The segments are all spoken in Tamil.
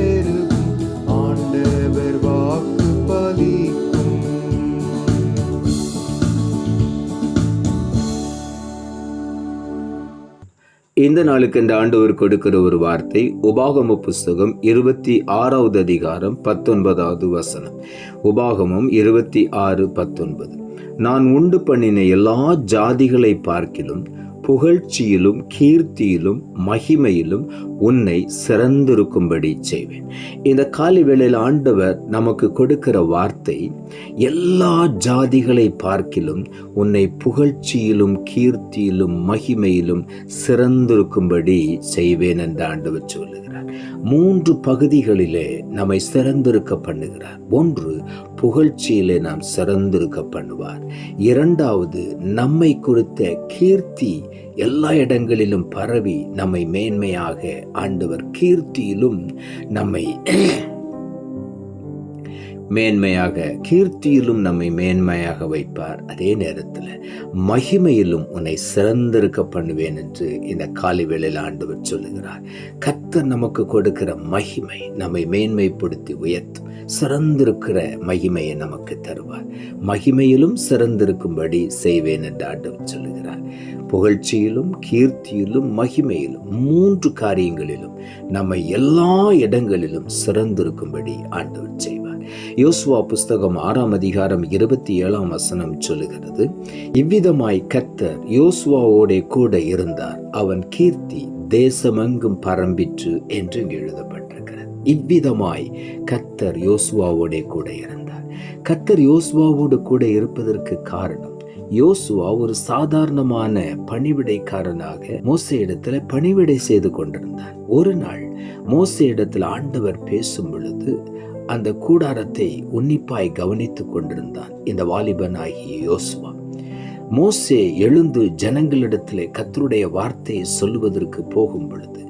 பெருகும். ஆண்டவர் வாக்கு பலிக்கும். இந்த நாளுக்கு இந்த ஆண்டவர் கொடுக்கிற ஒரு வார்த்தை உபாகம புஸ்தகம் இருபத்தி ஆறாவது அதிகாரம் பத்தொன்பதாவது வசனம். உபாகமம் இருபத்தி ஆறு பத்தொன்பது. நான் உண்டு பண்ணின எல்லா ஜாதிகளை பார்க்கிலும் புகழ்ச்சியிலும் கீர்த்தியிலும் மகிமையிலும் உன்னை சிறந்திருக்கும்படி செய்வேன். இந்த காலை வேளையில் ஆண்டவர் நமக்கு கொடுக்கிற வார்த்தை எல்லா ஜாதிகளை பார்க்கிலும் உன்னை புகழ்ச்சியிலும் கீர்த்தியிலும் மகிமையிலும் சிறந்திருக்கும்படி செய்வேன் என்று ஆண்டவர் சொல்லுகிறார். மூன்று பகுதிகளிலே நம்மை சிறந்திருக்க பண்ணுகிறார். ஒன்று புகழ்ச்சியிலே நாம் சிறந்திருக்க பண்ணுவார். இரண்டாவது நம்மை குறித்த கீர்த்தி எல்லா இடங்களிலும் பரவி நம்மை மேன்மையாக ஆண்டவர் கீர்த்தியிலும் நம்மை மேன்மையாக கீர்த்தியிலும் நம்மை மேன்மையாக வைப்பார். அதே நேரத்தில் மகிமையிலும் உன்னை சிறந்திருக்க பண்ணுவேன் என்று இந்த காலை வேளையில் ஆண்டவர் சொல்லுகிறார். கர்த்தர் நமக்கு கொடுக்கிற மகிமை நம்மை மேன்மைப்படுத்தி உயர்த்தும் சிறந்திருக்கிற மகிமையை நமக்கு தருவார். மகிமையிலும் சிறந்திருக்கும்படி செய்வேன் என்று ஆண்டவர் சொல்லுகிறார். புகழ்ச்சியிலும் கீர்த்தியிலும் மகிமையிலும் மூன்று காரியங்களிலும் நம்மை எல்லா இடங்களிலும் சிறந்திருக்கும்படி ஆண்டவர் செய்வார். யோசுவா புஸ்தகம் ஆறாம் அதிகாரம் இருபத்தி ஏழாம் வசனம் சொல்லுகிறது. இவ்விதமாய் கத்தர் யோசுவாவோட கூட இருந்தார். அவன் கீர்த்தி தேசமெங்கும் பரம்பிற்று என்று எழுதப்பட்டிருக்கிறது. இவ்விதமாய் கத்தர் யோசுவாவோட கூட இருந்தார். கத்தர் யோசுவாவோடு கூட இருப்பதற்கு காரணம் யோசுவா ஒரு சாதாரணமான பணிவிடைக்காரனாக மோசே இடத்துல பணிவிடை செய்து கொண்டிருந்தார் ஒரு நாள் மோசே இடத்துல ஆண்டவர் பேசும் பொழுது அந்த கூடாரத்தை உன்னிப்பாய் கவனித்துக் கொண்டிருந்தான் இந்த வாலிபன் ஆகிய யோசுவா. மோசே எழுந்து ஜனங்களிடத்திலே கத்தருடைய வார்த்தையை சொல்லுவதற்கு போகும் பொழுது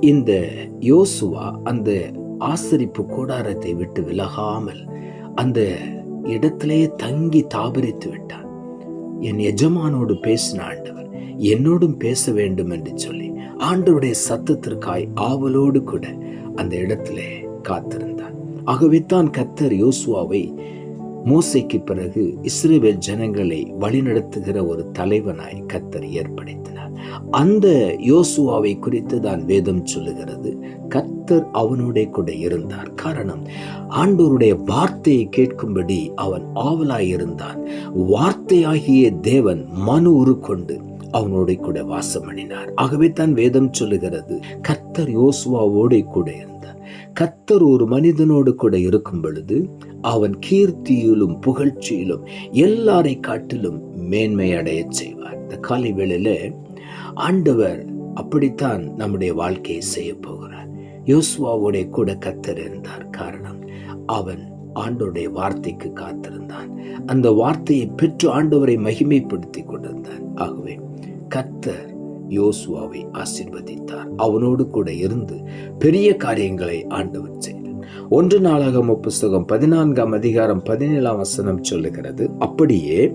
இந்த யோசுவா அந்த ஆசரிப்பு கூடாரத்தை விட்டு விலகாமல் அந்த இடத்திலே தங்கி தாபரித்து விட்டான். என் எஜமானோடு பேசின ஆண்டவர் என்னோடும் பேச வேண்டும் என்று சொல்லி ஆண்டவருடைய சத்தத்திற்காய் ஆவலோடு கூட அந்த இடத்திலே காத்திருந்தான். ஆகவே தான் கத்தர் யோசுவாவை மோசைக்கு பிறகு இஸ்ரேல் ஜனங்களை வழிநடத்துகிற ஒரு தலைவனாய் கத்தர் ஏற்படுத்தினார். அந்த யோசுவாவை குறித்து தான் வேதம் சொல்லுகிறது. கத்தர் அவனோட கூட இருந்தார். காரணம் ஆண்டோருடைய வார்த்தையை கேட்கும்படி அவன் ஆவலாய் இருந்தான். வார்த்தையாகிய தேவன் மனு உருக்கொண்டு அவனோட கூட வாசம் பண்ணினார் ஆகவே தான் வேதம் சொல்லுகிறது கத்தர் யோசுவாவோட கூட கத்தர் ஒரு மனிதனோடு கூட இருக்கும் பொழுது அவன் கீர்த்தியிலும் புகழ்ச்சியிலும் எல்லாரை காட்டிலும் மேன்மை அடைய செய்வார். இந்த காலை வேளையில் ஆண்டவர் அப்படித்தான் நம்முடைய வாழ்க்கையை செய்ய போகிறார். யோசுவாவோட கூட கத்தர் இருந்தார். காரணம் அவன் ஆண்டோடைய வார்த்தைக்கு காத்திருந்தான். அந்த வார்த்தையை பெற்று ஆண்டவரை மகிமைப்படுத்தி கொண்டிருந்தான். ஆகவே கத்தர் யோசுவாவை ஆசிர்வதித்தார். அவனோடு கூட இருந்து பெரிய காரியங்களை ஆண்டவர் செய்தார். ஒன்று நாளாகம புஸ்தகம் பதினான்காம் அதிகாரம் பதினேழாம் வசனம் சொல்லுகிறது அப்படியே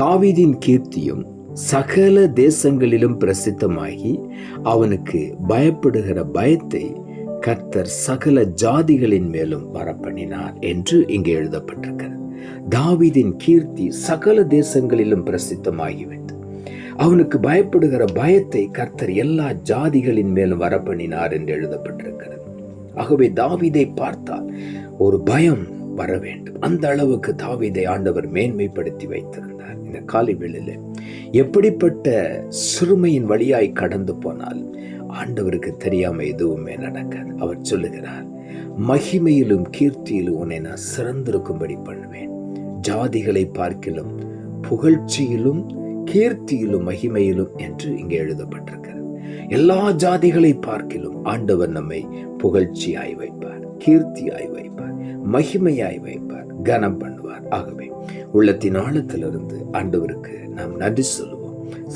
தாவீதின் கீர்த்தியும் சகல தேசங்களிலும் பிரசித்தமாகி அவனுக்கு பயப்படுகிற பயத்தை கர்த்தர் சகல ஜாதிகளின் மேலும் வரப்பண்ணினார் என்று இங்கே எழுதப்பட்டிருக்கிறது. தாவீதின் கீர்த்தி சகல தேசங்களிலும் பிரசித்தமாகிவிட்டது. அவனுக்கு பயப்படுகிற பயத்தை கர்த்தர் எல்லா ஜாதிகளின் மேலும் வரப்பண்ணினார் என்று எழுதப்பட்டிருக்கிறது. ஆகவே தாவிதை பார்த்தால் ஒரு பயம் வர வேண்டும். அந்த அளவுக்கு தாவிதை ஆண்டவர் மேன்மைப்படுத்தி வைத்திருந்தார். இந்த காலை வேளையில் எப்படிப்பட்ட சிறுமையின் வழியாய் கடந்து போனால் ஆண்டவருக்கு தெரியாம எதுவுமே நடக்காது. அவர் சொல்லுகிறார் மகிமையிலும் கீர்த்தியிலும் உன்னை நான் சிறந்திருக்கும்படி பண்ணுவேன். ஜாதிகளை பார்க்கிலும் புகழ்ச்சியிலும் கீர்த்தியிலும் மகிமையிலும் என்று இங்கே எழுதப்பட்டிருக்கிறது. எல்லா ஜாதிகளை பார்க்கிலும் ஆண்டவர் நம்மை புகழ்ச்சியாய் வைப்பார் கீர்த்தியாய் வைப்பார் மகிமையாய் வைப்பார் கனம் பண்ணுவார். ஆகவே உள்ளத்தின் ஆழத்திலிருந்து ஆண்டவருக்கு நாம் நன்றி சொல்லுவோம்.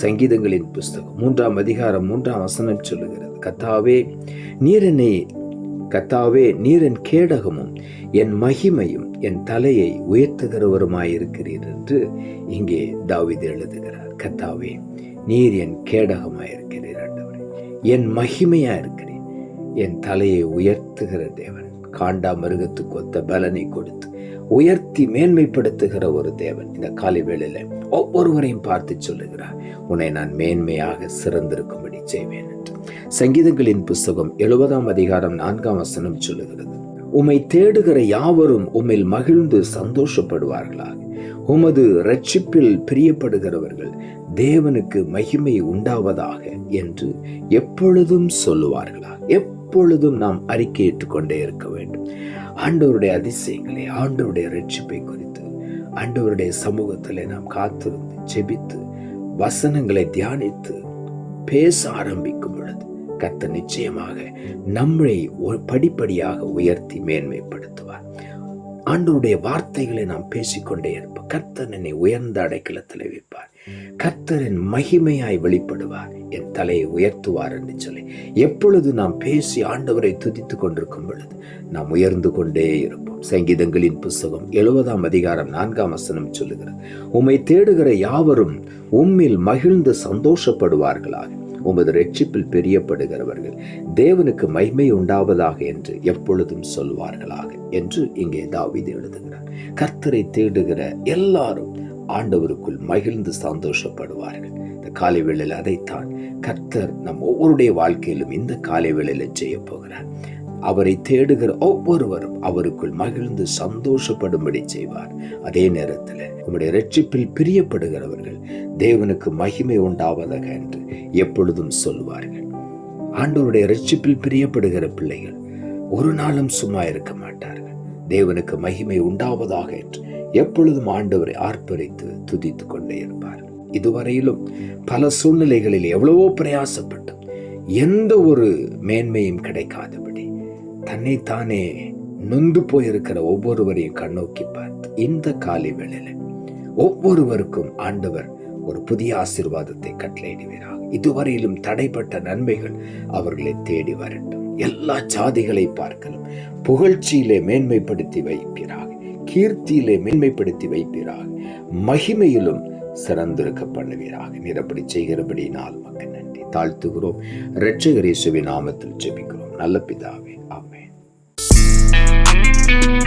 சங்கீதங்களின் புஸ்தகம் மூன்றாம் அதிகாரம் மூன்றாம் வசனம் சொல்லுகிறது கத்தாவே நீர் என்னை கத்தாவே நீர் என் கேடகமும் என் மகிமையும் என் தலையை உயர்த்துகிறவருமாயிருக்கிறீர் என்று இங்கே தாவீது எழுதுகிறார். கத்தாவே நீர் என் கேடகமாக இருக்கிறீர் ஆண்டவரே. என் மகிமையாக இருக்கிறேன் என் தலையை உயர்த்துகிற தேவன் காண்டா மிருகத்துக்கு ஒத்த பலனை கொடுத்து உயர்த்தி மேன்மைப்படுத்துகிற ஒரு தேவன். இந்த காலை வேளையில் ஒவ்வொருவரையும் பார்த்து சொல்லுகிறார் உன்னை நான் மேன்மையாக சிறந்திருக்கும்படி செய்வேன் என்று. சங்கீதங்களின் புஸ்தகம் எழுபதாம் அதிகாரம் நான்காம் வசனம் சொல்லுகிறது உம்மை தேடுகிற யாவரும் உம்மில் மகிழ்ந்து சந்தோஷப்படுவார்களாக. உமது ரட்சிப்பில் பிரியப்படுகிறவர்கள் தேவனுக்கு மகிமை உண்டாவதாக என்று எப்பொழுதும் சொல்லுவார்களா? எப்பொழுதும் நாம் அறிக்கையிட்டுக் கொண்டே இருக்க வேண்டும். ஆண்டவருடைய அதிசயங்களை ஆண்டவருடைய ரட்சிப்பை குறித்து ஆண்டவருடைய சமூகத்திலே நாம் காத்திருந்து ஜெபித்து வசனங்களை தியானித்து பேச ஆரம்பிக்கும் பொழுது கத்த நிச்சயமாக நம்மை ஒரு படிப்படியாக உயர்த்தி மேன்மைப்படுத்துவார். ஆண்டவருடைய வார்த்தைகளை நாம் பேசிக்கொண்டே இருப்போம். கர்த்தர் என்னை உயர்ந்த அடைக்கலத்தில் வைப்பார். கர்த்தரின் மகிமையாய் வெளிப்படுவார். என் தலையை உயர்த்துவார் என்று சொல்லி எப்பொழுது நாம் பேசி ஆண்டவரை துதித்துக் கொண்டிருக்கும் பொழுது நாம் உயர்ந்து கொண்டே இருப்போம். சங்கீதங்களின் புஸ்தகம் எழுபதாம் அதிகாரம் நான்காம் வசனம் சொல்லுகிறது உம்மை தேடுகிற யாவரும் உம்மில் மகிழ்ந்து சந்தோஷப்படுவார்களாக. உமது ரட்சிப்பில் பெரியப்படுகிறவர்கள். தேவனுக்கு மகிமை உண்டாவதாக என்று எப்பொழுதும் சொல்வார்களாக என்று இங்கே தாவீது எழுதுகிறார். கர்த்தரை தேடுகிற எல்லாரும் ஆண்டவருக்குள் மகிழ்ந்து சந்தோஷப்படுவார்கள். இந்த காலை வேளையில் அதைத்தான் கர்த்தர் நம் ஒவ்வொருடைய வாழ்க்கையிலும் இந்த காலை வேளையில் செய்ய போகிறார் அவரை தேடுகிற ஒவ்வொருவரும் அவருக்குள் மகிழ்ந்து சந்தோஷப்படும்படி செய்வார். அதே நேரத்தில் உம்முடைய ரட்சிப்பில் பிரியப்படுகிறவர்கள் தேவனுக்கு மகிமை உண்டாவதாக என்று எப்பொழுதும் சொல்வார்கள் ஆண்டவருடைய ரட்சிப்பில் பிரியப்படுகிற பிள்ளைகள் ஒரு நாளும் சும்மா இருக்க மாட்டார்கள். தேவனுக்கு மகிமை உண்டாவதாக என்று எப்பொழுதும் ஆண்டவரை ஆர்ப்பரித்து துதித்துக் கொண்டே இருப்பார்கள் இதுவரையிலும் பல சூழ்நிலைகளில் எவ்வளவோ பிரயாசப்பட்டும் எந்த ஒரு மேன்மையும் கிடைக்காது தன்னைத்தானே நொந்து போயிருக்கிற ஒவ்வொருவரையும் கண்ணோக்கி பார்த்து இந்த காலை வேளையில ஒவ்வொருவருக்கும் ஆண்டவர் ஒரு புதிய ஆசீர்வாதத்தை கட்டளையிடுவீராக. இதுவரையிலும் தடைப்பட்ட நன்மைகள் அவர்களை தேடி வரட்டும். எல்லா ஜாதிகளை பார்க்கலாம் புகழ்ச்சியிலே மேன்மைப்படுத்தி வைப்பீராக. கீர்த்தியிலே மேன்மைப்படுத்தி வைப்பீராக. மகிமையிலும் சிறந்திருக்க பண்ணுவீராக. நீர் அப்படி செய்கிறபடி நாள் மக்கள் நன்றி. தாழ்த்துகிறோம். இரட்சகரேசுவின் நாமத்தில் ஜெபிக்கிறோம். நல்ல பிதாவே. ஆமை thank you